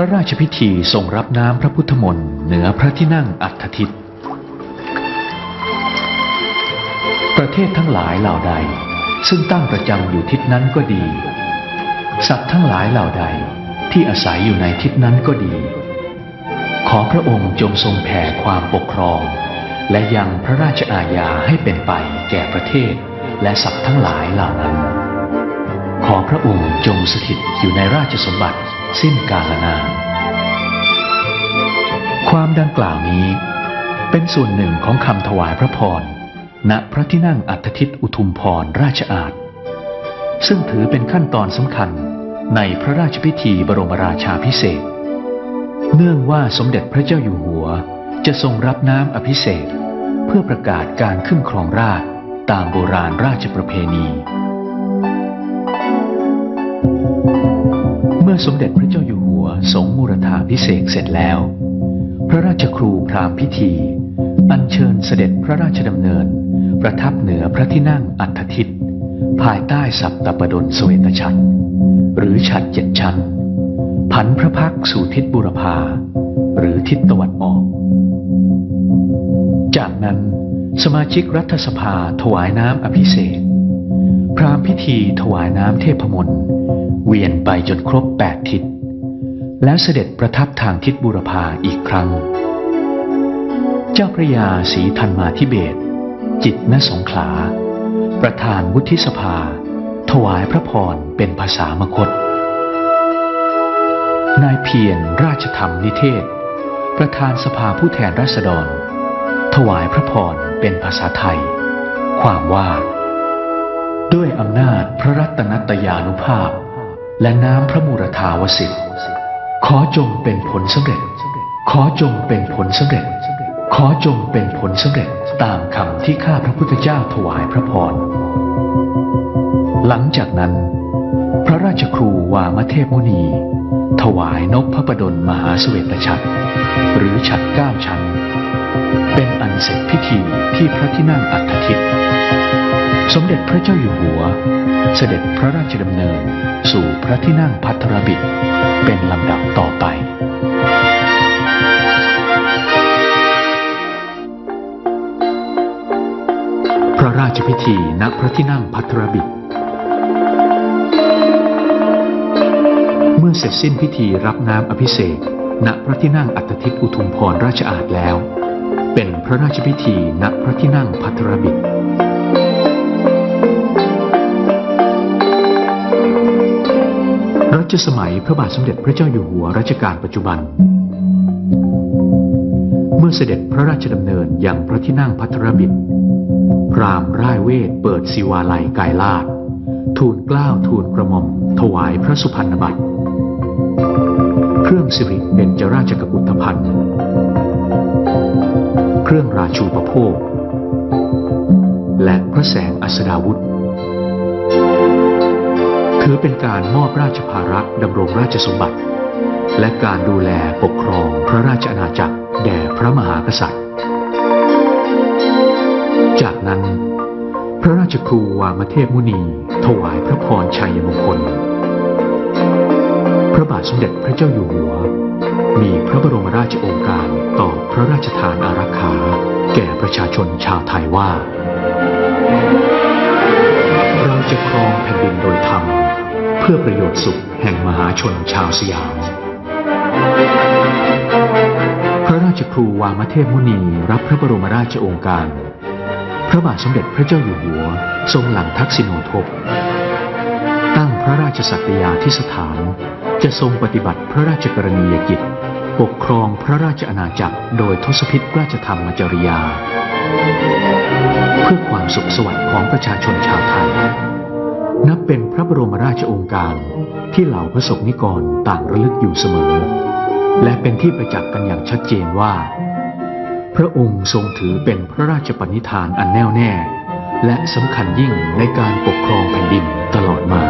ระราชพิธีทรงรับน้ำพระพุทธมนต์เหนือพระที่นั่งอัฏฐทิต ประเทศทั้งหลายเหล่าใด ซึ่งตั้งประจำอยู่ทิศนั้นก็ดี สัตว์ทั้งหลายเหล่าใดที่อาศัยอยู่ในทิศนั้นก็ดี ขอพระองค์จงทรงแผ่ความปกครอง และยังพระราชอาญาให้เป็นไปแก่ประเทศและสัตว์ทั้งหลายเหล่านั้น ขอพระองค์จงสถิตอยู่ในราชสมบัติ สิ้นกาลนาน ความดังกล่าวนี้ เป็นส่วนหนึ่งของคำถวายพระพร ณ พระที่นั่งอัฐทิตอุทุมพรราชอาณซึ่งถือเป็นขั้นตอนสำคัญในพระราชพิธีบรมราชาพิเศษ เนื่องว่าสมเด็จพระเจ้าอยู่หัวจะทรงรับน้ำอภิเษกเพื่อประกาศการขึ้นครองราชตามโบราณราชประเพณี สมเด็จพระเจ้าอยู่หัวทรงมูรธาพิเศษเสร็จแล้ว พระราชครูพราหมณ์พิธี อัญเชิญเสด็จพระราชดำเนิน ประทับเหนือพระที่นั่งอัฐทิตภายใต้สัปตปดลสเวตฉัตรหรือฉัตรเจ็ดชั้น ผันพระพักตร์สู่ทิศบุรพา หรือทิศตะวันออก จากนั้นสมาชิกรัฐสภาถวายน้ำอภิเษกพรามพิธีถวายน้ำเทพมนต์ เวียนไปจนครบแปดทิศ แล้วเสด็จประทับทางทิศบุรพาอีกครั้ง เจ้าพระยาศรีธันมาธิเบศจิตนสงขลา ประธานวุฒิสภา ถวายพระพรเป็นภาษามคต นายเพียรราชธรรมนิเทศ ประธานสภาผู้แทนราษฎร ถวายพระพรเป็นภาษาไทย ความว่า ด้วยอำนาจพระรัตนตยานุภาพ และน้ำพระมูรธาวสิทธิ์ขอจงเป็นผลสำเร็จ ขอจงเป็นผลสำเร็จ ขอจงเป็นผลสำเร็จตามคำที่ข้าพระพุทธเจ้าถวายพระพร หลังจากนั้น พระราชครูวามเทพมุนี ถวายนกพระประดลมหาเสวตฉัตรหรือฉัตรเก้าชั้น เป็นอันเสร็จพิธีที่พระที่นั่งอัฐทิต สมเด็จพระเจ้าอยู่หัว เสด็จพระราชดำเนิน สู่พระที่นั่งพัทรบิดเป็นลำดับต่อไป พระราชพิธีณพระที่นั่งพัทรบิดเมื่อเสร็จสิ้นพิธีรับน้ำอภิเษกณพระที่นั่งอัฐทิตอุทุมพรราชอาณแล้ว เป็นพระราชพิธีณพระที่นั่งพัทรบิด รัชสมัยพระบาทสมเด็จพระเจ้าอยู่หัวรัชกาลปัจจุบัน เมื่อเสด็จพระราชดำเนินอย่างพระที่นั่งพัทรบิดพรามร่ายเวทเปิดศิวาลัยกายลาดทูลกล้าวทูลกระหม่อม ถวายพระสุพรรณบัตร เครื่องสิริเป็นจราชกกุฏภัณฑ์เครื่องราชูปโภคและพระแสงอัสดาวุธ ถือเป็นการมอบราชภาระดำรงราชสมบัติ และการดูแลปกครองพระราชอาณาจักรแด่พระมหากษัตริย์ จากนั้น พระราชครูวามเทพมุนี ถวายพระพรชัยมงคล พระบาทสมเด็จพระเจ้าอยู่หัว มีพระบรมราชโองการต่อพระราชทานอารักขา แก่ประชาชนชาวไทยว่า เราจะครองแผ่นดินโดยธรรม เพื่อประโยชน์สุขแห่งมหาชนชาวสยาม พระราชครูวามเทพมุนีรับพระบรมราชโองการ พระบาทสมเด็จพระเจ้าอยู่หัว ทรงหลังทักษิโนทก ตั้งพระราชสัตยาธิสถาน จะทรงปฏิบัติพระราชกรณียกิจ ปกครองพระราชอาณาจักรโดยทศพิธราชธรรมจริยา เพื่อความสุขสวัสดิ์ของประชาชนชาวไทย นับเป็นพระบรมราชองค์การที่เหล่าพระสงฆ์นิกรต่างระลึกอยู่เสมอ และเป็นที่ประจักษ์กันอย่างชัดเจนว่า พระองค์ทรงถือเป็นพระราชปณิธานอันแน่วแน่ และสำคัญยิ่งในการปกครองแผ่นดินตลอดมา